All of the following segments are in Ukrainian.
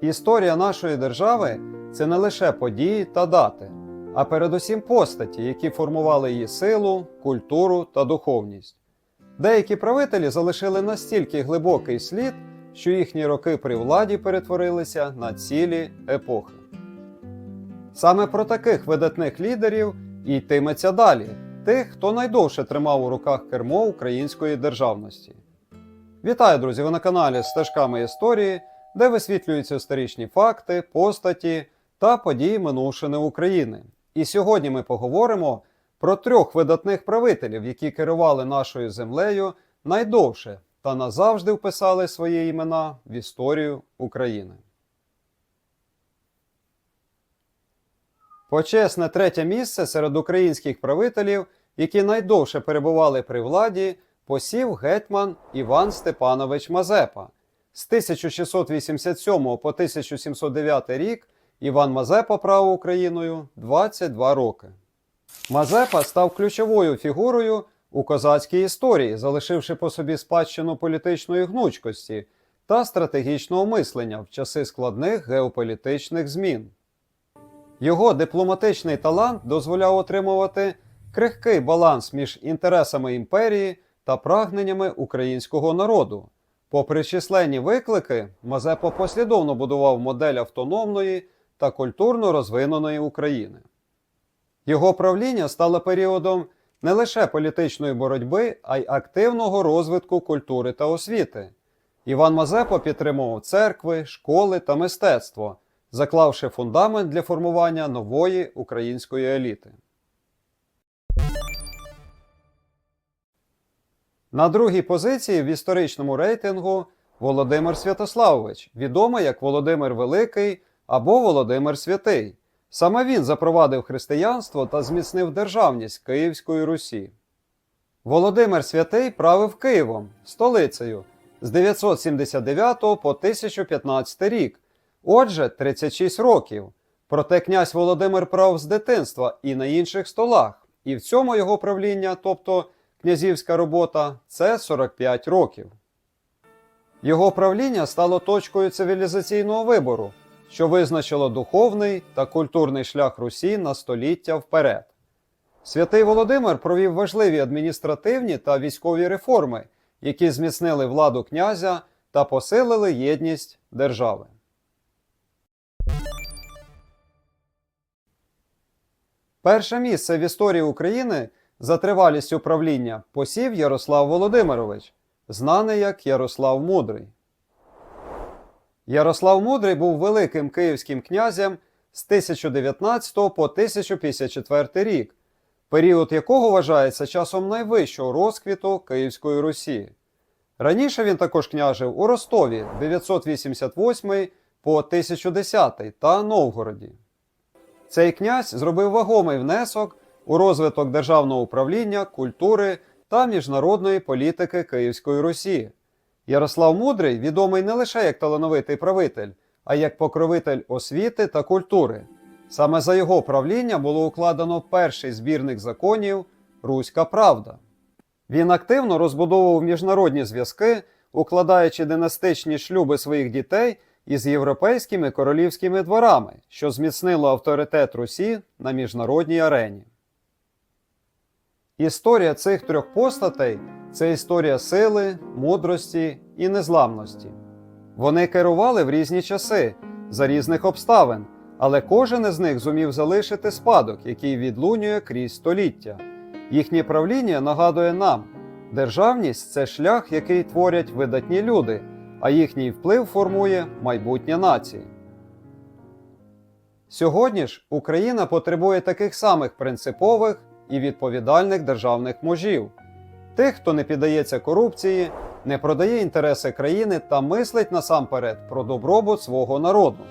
Історія нашої держави це не лише події та дати, а передусім постаті, які формували її силу, культуру та духовність. Деякі правителі залишили настільки глибокий слід, що їхні роки при владі перетворилися на цілі епохи. Саме про таких видатних лідерів і йтиметься далі, тих, хто найдовше тримав у руках кермо української державності. Вітаю, друзі! Ви на каналі Стежками історії, де висвітлюються історичні факти, постаті та події минувшини України. І сьогодні ми поговоримо про трьох видатних правителів, які керували нашою землею найдовше та назавжди вписали свої імена в історію України. Почесне третє місце серед українських правителів, які найдовше перебували при владі, посів гетьман Іван Степанович Мазепа. З 1687 по 1709 рік Іван Мазепа правив Україною 22 роки. Мазепа став ключовою фігурою у козацькій історії, залишивши по собі спадщину політичної гнучкості та стратегічного мислення в часи складних геополітичних змін. Його дипломатичний талант дозволяв отримувати крихкий баланс між інтересами імперії та прагненнями українського народу. Попри численні виклики, Мазепа послідовно будував модель автономної та культурно розвиненої України. Його правління стало періодом не лише політичної боротьби, а й активного розвитку культури та освіти. Іван Мазепа підтримував церкви, школи та мистецтво, заклавши фундамент для формування нової української еліти. На другій позиції в історичному рейтингу Володимир Святославович, відомий як Володимир Великий або Володимир Святий. Саме він запровадив християнство та зміцнив державність Київської Русі. Володимир Святий правив Києвом, столицею, з 979 по 1015 рік, отже, 36 років. Проте князь Володимир правив з дитинства і на інших столах, і в цьому його правління, тобто князівська робота, це 45 років. Його правління стало точкою цивілізаційного вибору, що визначило духовний та культурний шлях Русі на століття вперед. Святий Володимир провів важливі адміністративні та військові реформи, які зміцнили владу князя та посилили єдність держави. Перше місце в історії України за тривалістю правління посів Ярослав Володимирович, знаний як Ярослав Мудрий. Ярослав Мудрий був великим київським князем з 1019 по 1054 рік, період якого вважається часом найвищого розквіту Київської Русі. Раніше він також княжив у Ростові 988 по 1010 та Новгороді. Цей князь зробив вагомий внесок у розвиток державного управління, культури та міжнародної політики Київської Русі. Ярослав Мудрий відомий не лише як талановитий правитель, а як покровитель освіти та культури. Саме за його правління було укладено перший збірник законів Руська Правда. Він активно розбудовував міжнародні зв'язки, укладаючи династичні шлюби своїх дітей із європейськими королівськими дворами, що зміцнило авторитет Русі на міжнародній арені. Історія цих трьох постатей це історія сили, мудрості і незламності. Вони керували в різні часи, за різних обставин, але кожен із них зумів залишити спадок, який відлунює крізь століття. Їхнє правління нагадує нам, державність це шлях, який творять видатні люди, а їхній вплив формує майбутнє нації. Сьогодні ж Україна потребує таких самих принципових і відповідальних державних мужів, тих, хто не піддається корупції, не продає інтереси країни та мислить насамперед про добробут свого народу.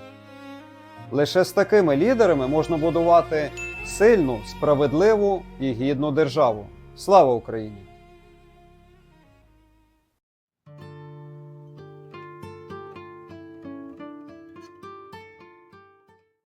Лише з такими лідерами можна будувати сильну, справедливу і гідну державу. Слава Україні!